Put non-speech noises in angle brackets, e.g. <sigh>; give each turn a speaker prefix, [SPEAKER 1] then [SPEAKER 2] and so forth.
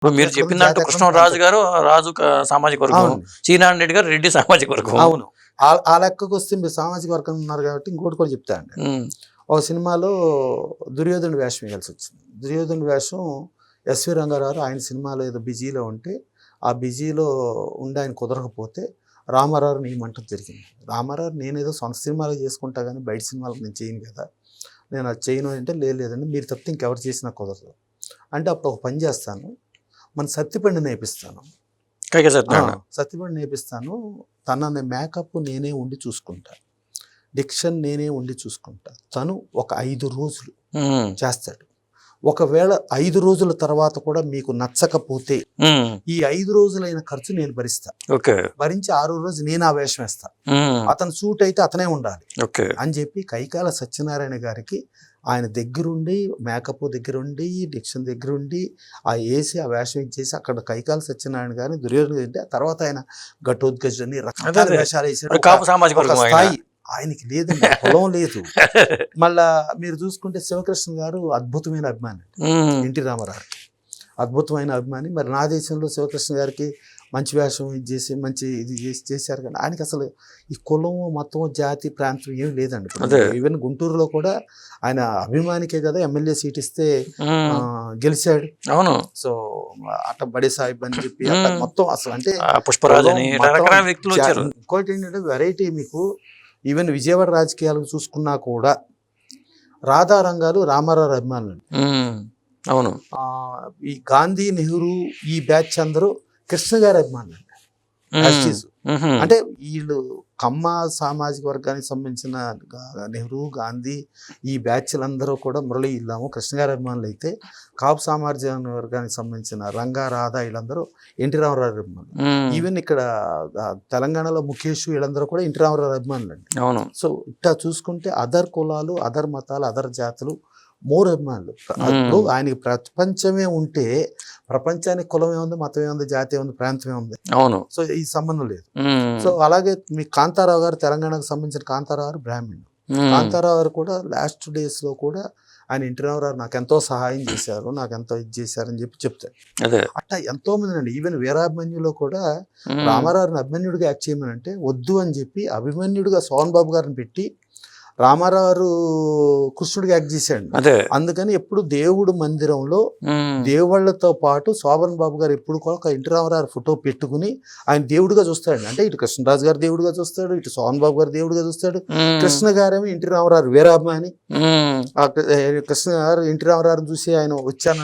[SPEAKER 1] ఇప్పుడు మీరు చెప్పిన దాంట్లో కృష్ణరాజు గారు రాజు సామాజిక వర్గం. శ్రీనారాయణ రెడ్డి గారు రెడ్డి సామాజిక వర్గం.
[SPEAKER 2] అవును. ఆ- లెక్కకు వస్తే మీరు సామాజిక వర్గం ఉన్నారు కాబట్టి ఇంకోటి కూడా చెప్తా అండి. ఒక సినిమాలో దుర్యోధనుడి వేషం వేయాల్సి వచ్చింది. దుర్యోధనుడి వేషం ఎస్వి రంగారావు ఆయన సినిమాలో ఏదో బిజీలో ఉంటే ఆ బిజీలో ఉండి ఆయన కుదరకపోతే రామారావు నియమంటం జరిగింది. రామారావు నేనేదో సొంత సినిమాలు చేసుకుంటా కానీ బయట సినిమాలకు నేను చేయను కదా. నేను అది చేయను అంటే "లేదు, లేదండి మీరు తప్పితే ఇంకెవరు చేసినా కుదరదు. అంటే అప్పుడు ఒక పని చేస్తాను. మన సత్తిపండి
[SPEAKER 1] సత్యనారాయణ.
[SPEAKER 2] సత్యపడి నేర్పిస్తాను తన మేకప్ నేనే ఉండి చూసుకుంటా. డిక్షన్ నేనే ఉండి చూసుకుంటా. తను ఒక ఐదు రోజులు చేస్తాడు. ఒకవేళ ఐదు రోజుల తర్వాత కూడా మీకు నచ్చకపోతే ఈ ఐదు రోజులైన ఖర్చు నేను భరిస్తా.
[SPEAKER 1] ఓకే.
[SPEAKER 2] భరించి ఆరో రోజు నేను ఆ వేషం వేస్తా అతను సూట్ అయితే అతనే ఉండాలి.
[SPEAKER 1] ఓకే.
[SPEAKER 2] అని చెప్పి కైకాల సత్యనారాయణ గారికి ఆయన దగ్గరుండి మేకప్ దగ్గరుండి డిక్షన్ దగ్గరుండి ఆ వేసి ఆ వేషం ఇచ్చేసి అక్కడ కైకాల సత్యనారాయణ గారిని దుర్యోధన ఆ తర్వాత ఆయన ఘటోద్గజుని రకరకాల. వేషాలు వేసాడు స్థాయి. ఆయనకి లేదండి పొలం లేదు. <laughs> మళ్ళా మీరు చూసుకుంటే శివకృష్ణ గారు అద్భుతమైన అభిమాని. ఎన్టీ రామారావు అద్భుతమైన అభిమాని. మరి నా దేశంలో శివకృష్ణ గారికి మంచి వేషం ఇది చేసి మంచి ఇది చేసి చేశారు కానీ ఆయనకి అసలు ఈ కులం మతం జాతి ప్రాంతం ఏమి లేదండి. ఈవెన్ గుంటూరులో కూడా ఆయన అభిమానికే కదా ఎమ్మెల్యే సీట్ ఇస్తే గెలిచాడు.
[SPEAKER 1] అవును.
[SPEAKER 2] సో అట్ట బడే సాహిబ్ అని చెప్పి. మొత్తం అసలు అంటే
[SPEAKER 1] పుష్పరాజు
[SPEAKER 2] ఇంకోటి ఏంటంటే వెరైటీ మీకు ఈవెన్ విజయవాడ రాజకీయాలు చూసుకున్నా కూడా రాధా రంగాలు రామారావు అభిమానులు.
[SPEAKER 1] అవును.
[SPEAKER 2] ఆ, ఈ గాంధీ నెహ్రూ ఈ బ్యాచ్ అందరూ కృష్ణ గారి అభిమానులు.
[SPEAKER 1] ఉహుం,
[SPEAKER 2] అంటే వీళ్ళు కమ్మ సామాజిక వర్గానికి సంబంధించిన నెహ్రూ గాంధీ ఈ బ్యాచ్లందరూ కూడా మురళి ఇల్లాము. కృష్ణ గారి అభిమానులు అయితే కాపు సామాజిక వర్గానికి సంబంధించిన రంగా రాధా వీళ్ళందరూ ఎన్టీ రామారావు అభిమానులు. ఈవెన్ ఇక్కడ తెలంగాణలో ముఖేష్ వీళ్ళందరూ కూడా ఎన్టీ రామారావు అభిమానులు అండి.
[SPEAKER 1] అవును.
[SPEAKER 2] సో ఇట్లా చూసుకుంటే అదర్ కులాలు అదర్ మతాలు అదర్ జాతులు మోర్ అభిమానులు. అప్పుడు ఆయనకి ప్రపంచమే ఉంటే ప్రపంచానికి కులం ఏముంది మతం ఏముంది జాతి ఏముంది ప్రాంతం ఏముంది
[SPEAKER 1] అవును.
[SPEAKER 2] సో ఈ సంబంధం లేదు. సో అలాగే మీ కాంతారావు గారు తెలంగాణకు సంబంధించిన కాంతారావు గారు బ్రాహ్మణుడు
[SPEAKER 1] ఉమ్,
[SPEAKER 2] కాంతారావు గారు కూడా లాస్ట్ డేస్లో కూడా ఆయన ఇంటి రామారావు నాకు ఎంతో సహాయం చేశారు నాకు ఎంతో ఇది చేశారని చెప్పి చెప్తారు. అట్లా ఎంతో మంది అండి ఈవెన్ వీరాభిమన్యులో కూడా రామారావుని అభిమన్యుడిగా యాక్ట్ చేయమని అంటే వద్దు అని చెప్పి అభిమన్యుడిగా సోహన్ బాబు గారిని పెట్టి రామారావు గారు కృష్ణుడిగా యాక్ట్ చేశాడు.
[SPEAKER 1] అదే.
[SPEAKER 2] అందుకని ఎప్పుడు దేవుడు మందిరంలో దేవుళ్ళతో పాటు శోభన్ బాబు గారు ఎప్పుడు కూడా ఒక ఎన్టీ రామారావు ఫోటో పెట్టుకుని ఆయన దేవుడిగా చూస్తాడు అంటే ఇటు కృష్ణరాజు గారు దేవుడిగా చూస్తాడు ఇటు సోహన్ బాబు గారు దేవుడిగా చూస్తాడు. కృష్ణ గారేమో ఎన్టీ రామారావు వీరాభిమాని. కృష్ణ గారు ఎన్టీ రామారావు చూసి ఆయన వచ్చానంటే